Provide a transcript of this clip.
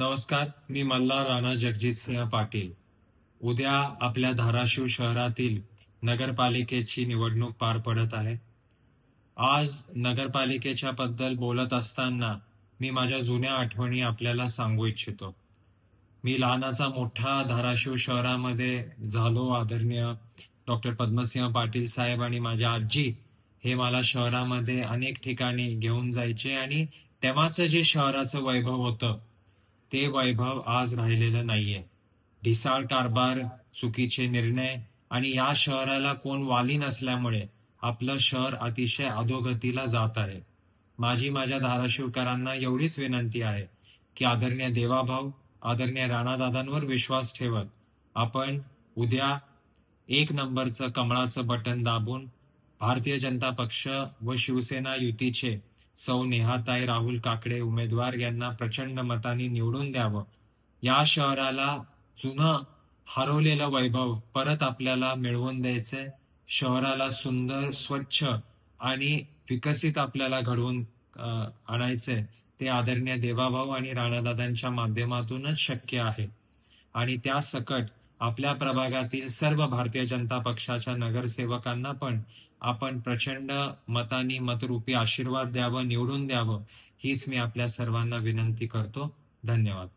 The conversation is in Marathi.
नमस्कार मी मल्हार राणा जगजितसिंह पाटील. उद्या आपल्या धाराशिव शहरातील नगरपालिकेची निवडणूक पार पडत आहे. आज नगरपालिकेच्या बद्दल बोलत असताना मी माझ्या जुन्या आठवणी आपल्याला सांगू इच्छितो. मी लहानाचा मोठा धाराशिव शहरामध्ये झालो आदरणीय डॉक्टर पद्मसिंह पाटील साहेब आणि माझ्या आजी हे मला शहरामध्ये अनेक ठिकाणी घेऊन जायचे आणि तेव्हाचं जे शहराचं वैभव होतं ते वैभव आज राहिलेलं नाहीये. ढिसाळ कारभार चुकीचे निर्णय आणि या शहराला कोण वाली नसल्यामुळे आपलं शहर अतिशय अधोगतीला जात आहे. माझी माझ्या धाराशिवकरांना एवढीच विनंती आहे की आदरणीय देवाभाऊ आदरणीय राणादादांवर विश्वास ठेवत आपण उद्या एक नंबरचं कमळाचं बटन दाबून भारतीय जनता पक्ष व शिवसेना युतीचे सौ नेहाताई राहुल काकडे उमेदवार यांना प्रचंड मताने निवडून द्यावं. या शहराला जुनं हरवलेलं वैभव परत आपल्याला मिळवून द्यायचंय. शहराला सुंदर स्वच्छ आणि विकसित आपल्याला घडवून आणायचंय. ते आदरणीय देवाभाऊ आणि राणादादांच्या माध्यमातूनच शक्य आहे. आणि त्या सकट आपल्या प्रभागातील सर्व भारतीय जनता पक्षाच्या नगरसेवकांना पण आपण प्रचंड मतानी मतरूपी आशीर्वाद द्यावं निवडून द्यावं हीच मी आपल्या सर्वांना विनंती करतो. धन्यवाद.